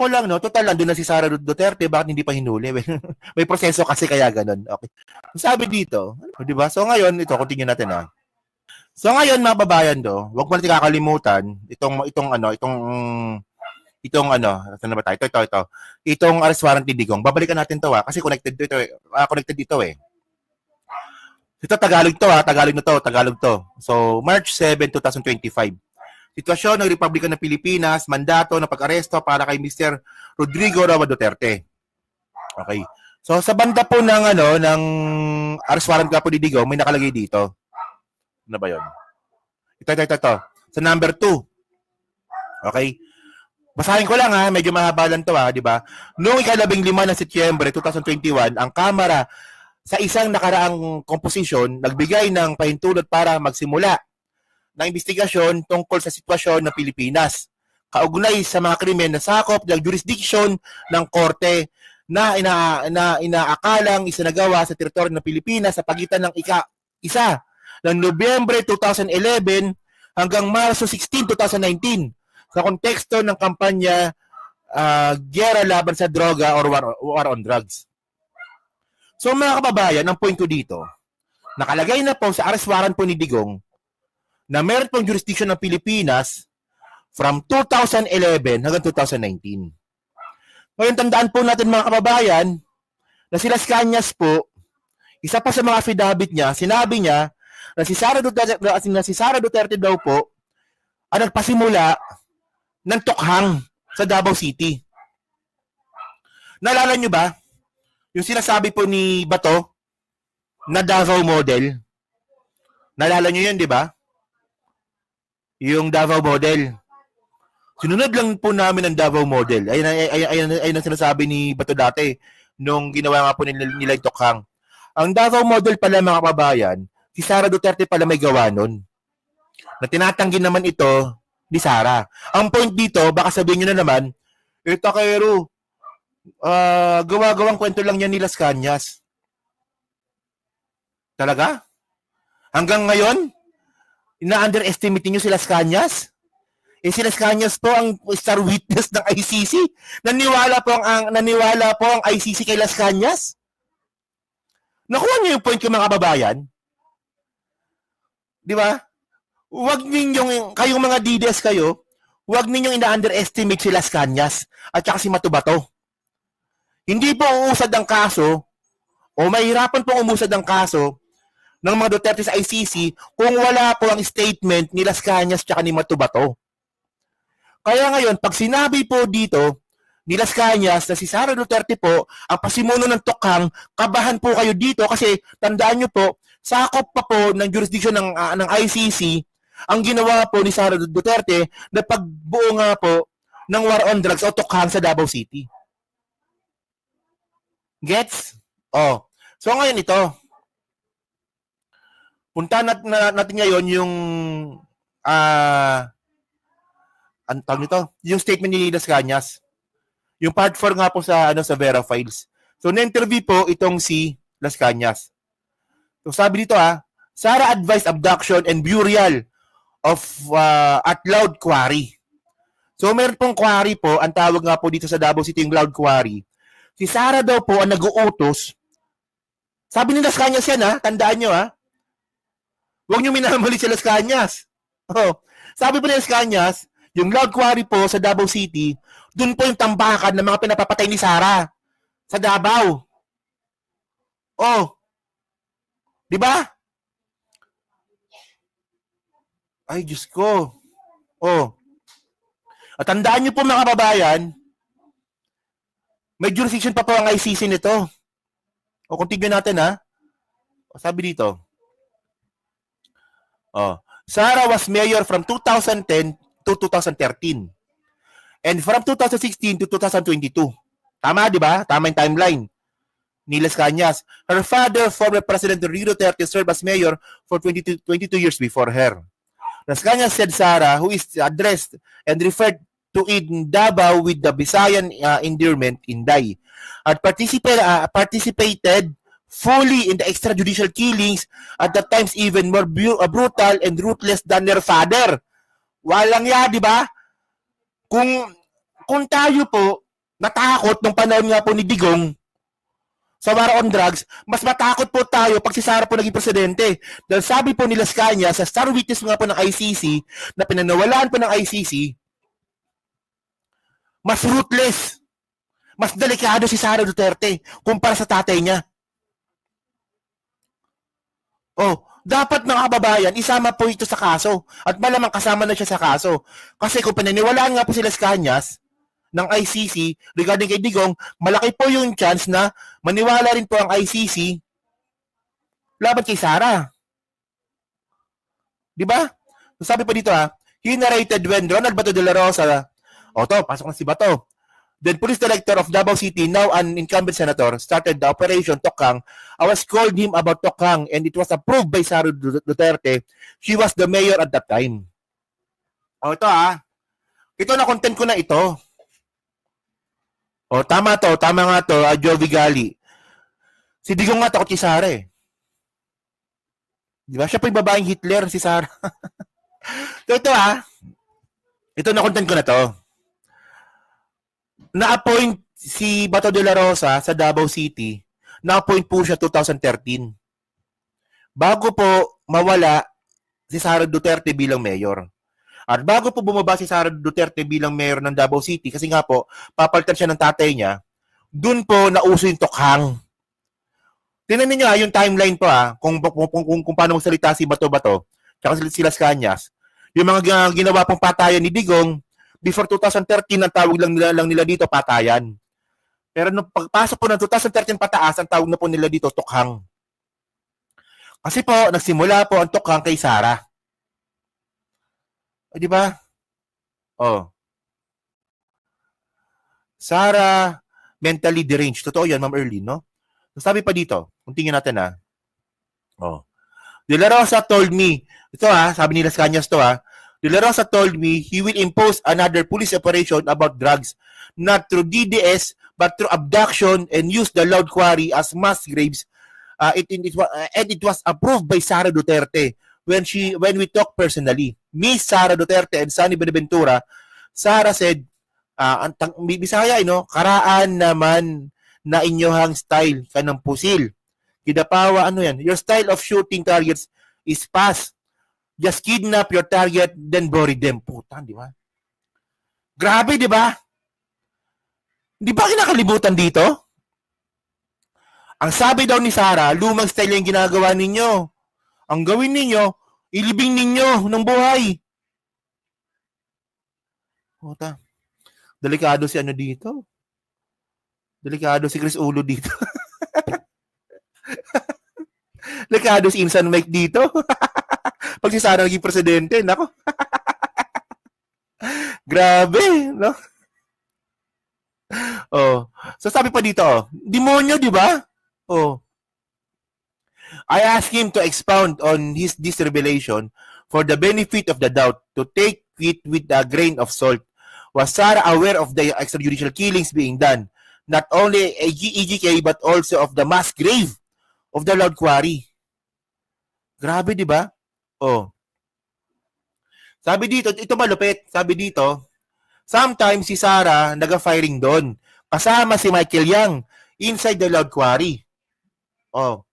ko lang, no? Total, nandun na si Sara Duterte, bakit hindi pa hinuli? May proseso kasi kaya ganun. Okay. Sabi dito, ano, di ba? So ngayon, ito, continue natin, ha. So ngayon, mga babayan do, wag mo natin kakalimutan itong itong ano, itong itong ano, saan na ba tayo? Ito, ito, ito. Itong arrest warrant ni Digong. Babalikan natin to ha, kasi connected to ito, eh. Ah, connected dito eh. Ito Tagalog to ha, Tagalog na to, Tagalog to. So, March 7, 2025. Sitwasyon ng Republika ng Pilipinas, mandato na pag-aresto para kay Mr. Rodrigo Roa Duterte. Okay. So, sa banda po ng ano, ng arrest warrant nga po ni Digong, may nakalagay dito. Ano ba yun? Ito, ito, ito, ito. Sa number 2. Okay? Basahin ko lang ha, medyo mahaba lang to ha, di ba? Noong ikalabing lima ng Setyembre 2021, ang Kamara sa isang nakaraang komposisyon nagbigay ng pahintulot para magsimula ng investigasyon tungkol sa sitwasyon ng Pilipinas. Kaugnay sa mga krimen na sakop ng jurisdiction ng korte na, ina, na inaakalang isinagawa sa teritoryo ng Pilipinas sa pagitan ng ika, isa ng Nobyembre 2011 hanggang Marso 16, 2019 sa konteksto ng kampanya uh, Gera Laban sa Droga or War, war on Drugs. So mga kababayan, ang point ko dito, nakalagay na po sa arrest warrant po ni Digong na meron pong jurisdiction ng Pilipinas from 2011 hanggang 2019. Ngayon, tandaan po natin mga kababayan na sila Scanias po, isa pa sa mga affidavit niya, sinabi niya na si Sara Duterte, na si Sara Duterte daw po ang nagpasimula ng tukhang sa Davao City. Naalala nyo ba? Yung sinasabi po ni Bato na Davao model. Naalala nyo yun, di ba? Yung Davao model. Sinunod lang po namin ang Davao model. Ayun, ayun, ayun, ayun, ang sinasabi ni Bato dati nung ginawa nga po nila, nila yung tukhang. Ang Davao model pala mga kababayan, si Sara Duterte pala may gawa nun. Na tinatanggi naman ito ni Sara. Ang point dito, baka sabihin nyo na naman, eh, Takero, uh, gawa-gawang kwento lang yan ni Las Cañas. Talaga? Hanggang ngayon, ina-underestimate niyo si Las Cañas? Eh si Las Cañas po ang star witness ng ICC. Naniwala po ang, ang naniwala po ang ICC kay Las Cañas? Nakuha niyo yung point ko mga kababayan? Di ba? Huwag ninyong, kayong mga DDS kayo, huwag ninyong ina-underestimate si Las Cañas at saka si Matubato. Hindi po uusad ang kaso o mahirapan pong umusad ang kaso ng mga Duterte sa ICC kung wala po ang statement ni Las Cañas at ni Matubato. Kaya ngayon, pag sinabi po dito ni Las Cañas na si Sara Duterte po ang pasimuno ng tukhang, kabahan po kayo dito kasi tandaan nyo po, sakop pa po ng jurisdiction ng, uh, ng ICC ang ginawa po ni Sara Duterte na pagbuo nga po ng war on drugs o tukhang sa Davao City. Gets? Oh. So ngayon ito. Punta nat, na, natin ngayon yung ah uh, ang tawag nito, yung statement ni Las Cañas. Yung part 4 nga po sa ano sa Vera Files. So na-interview po itong si Las Cañas. So sabi dito ah, Sara advised abduction and burial of uh, at Loud Quarry. So meron pong quarry po, ang tawag nga po dito sa Davao City yung Loud Quarry. Si Sara daw po ang nag-uutos. Sabi ni Las Cañas yan ha, tandaan nyo ha. Huwag nyo minamali si Las Cañas. Oh. Sabi po ni Las Cañas, yung Loud Quarry po sa Davao City, dun po yung tambakan ng mga pinapapatay ni Sara sa Davao. Oh. 'Di ba? Ay, Diyos ko. Oh. At tandaan niyo po mga kababayan, may jurisdiction pa po ang ICC nito. O continue natin ha. Sabi dito. Oh, Sarah was mayor from 2010 to 2013. And from 2016 to 2022. Tama, di ba? Tama yung timeline. Nilas Cañas. Her father, former President Rodrigo Duterte, served as mayor for 22, 22 years before her. Las Cañas said Sarah, who is addressed and referred to in Davao with the Visayan uh, endearment Inday, at participate, uh, participated fully in the extrajudicial killings at the times even more uh, brutal and ruthless than their father. Walang ya, di ba? Kung kung tayo po natakot nung panahon nga po ni Digong sa war on drugs, mas matakot po tayo pag si Sara po naging presidente. Dahil sabi po nila Scania, sa star witness nga po ng ICC, na pinanawalaan po ng ICC, mas ruthless, mas delikado si Sara Duterte kumpara sa tatay niya. Oh, dapat mga kababayan, isama po ito sa kaso. At malamang kasama na siya sa kaso. Kasi kung pinaniwalaan nga po sila Scanias ng ICC regarding kay Digong, malaki po yung chance na maniwala rin po ang ICC laban kay Sara. Di ba? Sabi pa dito ha, he narrated when Ronald Bato de la Rosa, o to, pasok na si Bato, Then police director of Davao City, now an incumbent senator, started the operation Tokang. I was called him about Tokang and it was approved by Sara Du- Duterte. She was the mayor at that time. O ito ah. Ito na content ko na ito. O tama to, tama nga to, uh, Jovi Gali. Si Digong nga takot kay Sara eh. Di ba? Siya pa yung babaeng Hitler, si Sara. so ito ah. Ito na content ko na to na-appoint si Bato de la Rosa sa Davao City, na-appoint po siya 2013. Bago po mawala si Sara Duterte bilang mayor. At bago po bumaba si Sara Duterte bilang mayor ng Davao City, kasi nga po, papalitan siya ng tatay niya, dun po nauso yung tokhang. Tingnan niyo ah, yung timeline po ah, kung, kung, kung, kung, kung paano magsalita si Bato-Bato, tsaka sila, sila Scanias. Yung mga gina- ginawa pong patayan ni Digong, before 2013, ang tawag lang nila, lang nila dito, patayan. Pero nung pagpasok po ng 2013 pataas, ang tawag na po nila dito, tukhang. Kasi po, nagsimula po ang tukhang kay Sara. O, di ba? Oh. Sara, mentally deranged. Totoo yan, Ma'am Erlene, no? Sabi pa dito, kung tingin natin ha. Oh. De La Rosa told me, ito ha, sabi nila sa kanyas to ha, De La told me he will impose another police operation about drugs, not through DDS, but through abduction and use the loud quarry as mass graves. Uh, it, it, it, uh, and it was approved by Sara Duterte when she when we talked personally. Miss Sara Duterte and Sunny Benaventura, Sara said, uh, ang tang, Bisaya, no, karaan naman na inyohang style kanang pusil. Kidapawa, ano yan? Your style of shooting targets is past. Just kidnap your target, then bury them. Puta, di ba? Grabe, di ba? Di ba kinakalibutan dito? Ang sabi daw ni Sarah, lumang style yung ginagawa ninyo. Ang gawin ninyo, ilibing ninyo ng buhay. Puta. Delikado si ano dito. Delikado si Chris Ulo dito. Delikado si Insan Mike dito. Pag si Sara naging presidente, nako. Grabe, no? Oh. So sabi pa dito, demonyo, di ba? Oh. I asked him to expound on his this revelation for the benefit of the doubt, to take it with a grain of salt. Was Sarah aware of the extrajudicial killings being done? Not only EGK but also of the mass grave of the Loud Quarry. Grabe, di ba? Oh. Sabi dito, ito malupit. Sabi dito, sometimes si Sarah naga-firing doon. Kasama si Michael Yang inside the Loud Quarry. Oh.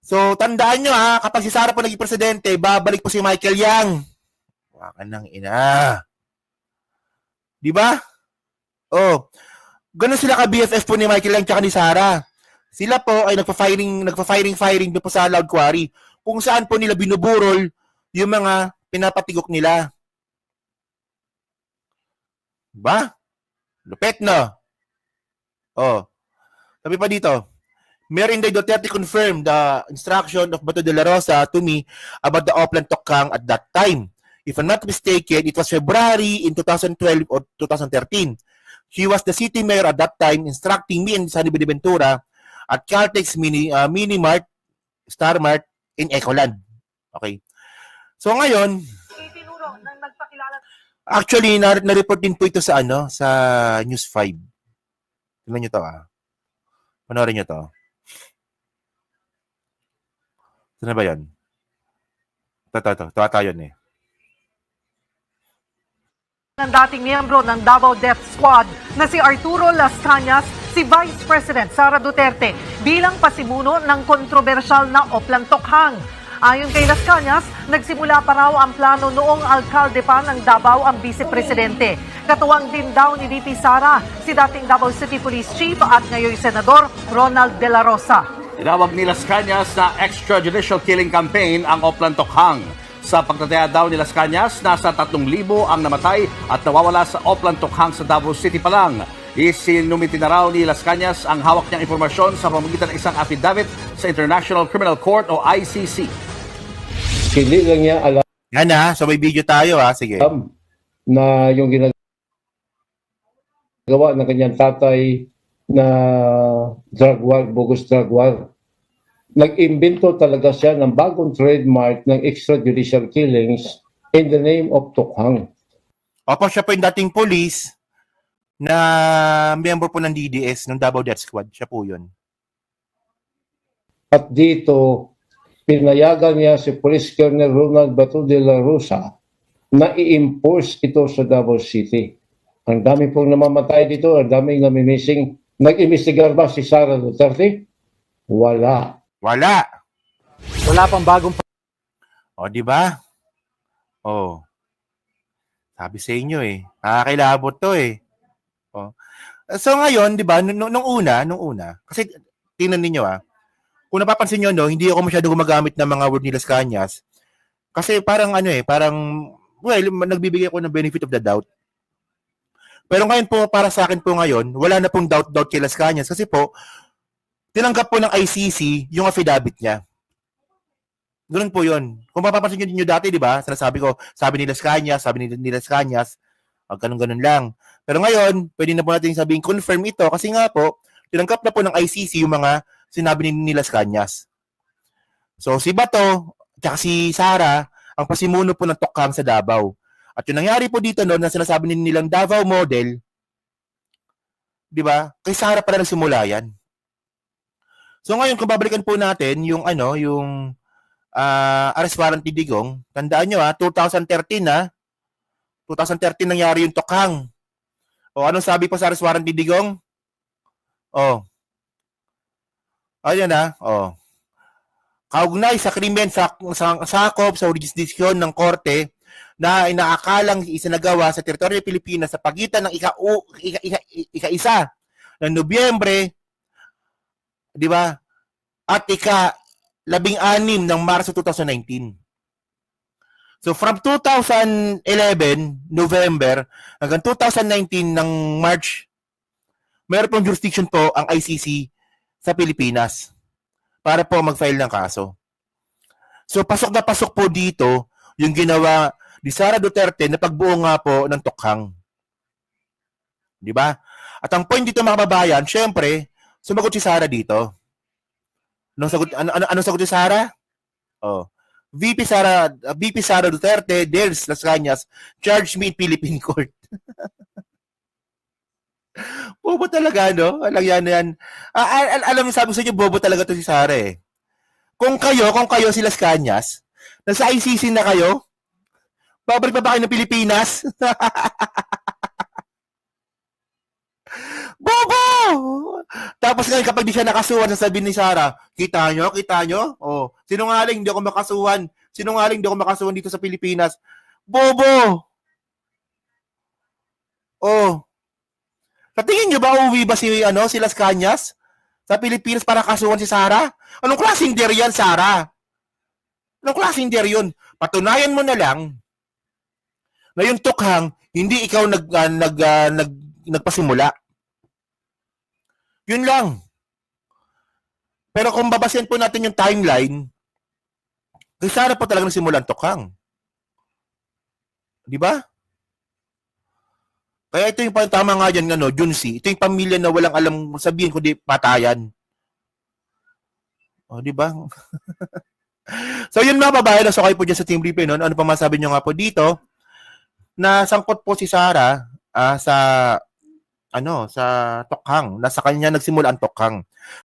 So, tandaan nyo ha, kapag si Sarah po naging presidente, babalik po si Michael Yang. Wakan ng ina. Di ba? Oh. Ganun sila ka-BFF po ni Michael Yang tsaka ni Sarah. Sila po ay nagpa-firing, nagpa-firing-firing doon po sa Loud Quarry kung saan po nila binuburol yung mga pinapatigok nila. Ba? Lupet na. Oh. Sabi pa dito, Mayor Inday Duterte confirmed the instruction of Bato de la Rosa to me about the Oplan Tokang at that time. If I'm not mistaken, it was February in 2012 or 2013. She was the city mayor at that time instructing me and Sunny Benaventura at Caltex Mini, uh, Mini Mart, Star Mart in Ecoland. Okay. So ngayon, Itinuro nang nagpakilala actually na- na-report din po ito sa ano, sa News 5. Tingnan niyo to ah. Panoorin niyo to. Na ba 'yan? Ito, ito, ito. Ito ata yun eh. ng dating miyembro ng Davao Death Squad na si Arturo Las Cañas, si Vice President Sara Duterte bilang pasimuno ng kontrobersyal na Oplan Tokhang. Ayon kay Las Cañas, nagsimula pa raw ang plano noong alkalde pa ng Davao ang vice-presidente. Katuwang din daw ni VP Sara, si dating Davao City Police Chief at ngayon Senador Ronald De La Rosa. Tinawag ni Las Cañas na extrajudicial killing campaign ang Oplan Tokhang. Sa pagtataya daw ni Las Cañas, nasa 3,000 ang namatay at nawawala sa Oplan Tokhang sa Davao City pa lang. Isinumiti na raw ni Las Cañas ang hawak niyang impormasyon sa pamamagitan ng isang affidavit sa International Criminal Court o ICC. Hindi lang niya alam Yan ha. So may video tayo ha. Sige. na yung ginagawa ng kanyang tatay na drug war, bogus drug war. Nag-imbento talaga siya ng bagong trademark ng extrajudicial killings in the name of Tokhang. Opo, siya po yung dating police na member po ng DDS, ng Davao Death Squad. Siya po yun. At dito, pinayagan niya si Police Colonel Ronald Bato de la Rosa na i-impose ito sa Davao City. Ang dami pong namamatay dito, ang daming namimissing. Nag-imbestigar ba si Sara Duterte? Wala. Wala. Wala pang bagong O, di ba? O. Sabi sa inyo eh. Nakakilabot to eh. O. So ngayon, di ba, nung, nung una, nung una, kasi tingnan ninyo ah, kung napapansin nyo, no, hindi ako masyado gumagamit ng mga word ni Las Cañas. Kasi parang ano eh, parang, well, nagbibigay ako ng benefit of the doubt. Pero ngayon po, para sa akin po ngayon, wala na pong doubt-doubt kay Las Cañas kasi po, tinanggap po ng ICC yung affidavit niya. Ganun po yun. Kung mapapansin nyo, nyo dati, di ba? Sinasabi ko, sabi ni Las Cañas, sabi ni, ni Las Cañas, ang ganun-ganun lang. Pero ngayon, pwede na po natin sabihin, confirm ito kasi nga po, tinanggap na po ng ICC yung mga sinabi ni, ni Las Cañas. So, si Bato, tsaka si Sara, ang pasimuno po ng Tokhang sa Davao. At yung nangyari po dito noon, na sinasabi ni nilang Davao model, di ba? Kay Sara pala nagsimula yan. So ngayon, kung babalikan po natin yung ano, yung ah arrest warrant ni Digong, tandaan nyo ha, 2013 na, 2013 nangyari yung Tokhang. O anong sabi pa sa arrest warrant ni Digong? Oh. Ayan na, oh. Kaugnay sa krimen sa, sa sakop sa jurisdiksyon ng korte na inaakalang isinagawa sa teritoryo ng Pilipinas sa pagitan ng ika, ika, ika, ika-isa ng Nobyembre, di ba? At ika labing anim ng Marso 2019. So from 2011, November, hanggang 2019 ng March, meron pong jurisdiction po ang ICC sa Pilipinas para po mag-file ng kaso. So pasok na pasok po dito yung ginawa ni Sara Duterte na pagbuo nga po ng Tokhang. Di ba? At ang point dito mga kababayan, syempre, sumagot si Sara dito. Anong sagot ano ano, anong sagot ni Sara? Oh. VP Sara uh, VP Sara Duterte, Dels Las Cañas, charge me in Philippine court. bobo talaga, no? Alam yan, yan. Al- al- alam mo, sabi sa inyo, bobo talaga to si Sara eh. Kung kayo, kung kayo si Las Cañas, nasa ICC na kayo, babalik pa ba kayo ng Pilipinas? Bobo! Tapos ngayon, kapag di siya nakasuhan, sasabihin ni Sarah, kita nyo, kita nyo? Oh, sinungaling, hindi ako makasuhan. Sinungaling, hindi ako makasuhan dito sa Pilipinas. Bobo! Oh. Sa tingin nyo ba uuwi ba si, ano, si Las Cañas sa Pilipinas para kasuhan si Sarah? Anong klaseng der yan, Sarah? Anong klaseng der yun? Patunayan mo na lang na yung tukhang, hindi ikaw nag, ah, nag, ah, nag, nagpasimula. Yun lang. Pero kung babasin po natin yung timeline, kay Sarah po talaga nagsimulan Tokhang. Di ba? Kaya ito yung tama nga dyan, ano, Junsi. Ito yung pamilya na walang alam sabihin kundi patayan. O, di ba? so, yun mga babae, so kayo po dyan sa Team Replay noon. Ano pa masabi nyo nga po dito? Na sangkot po si Sarah ah, sa ano, sa Tokhang. Nasa kanya nagsimula ang Tokhang.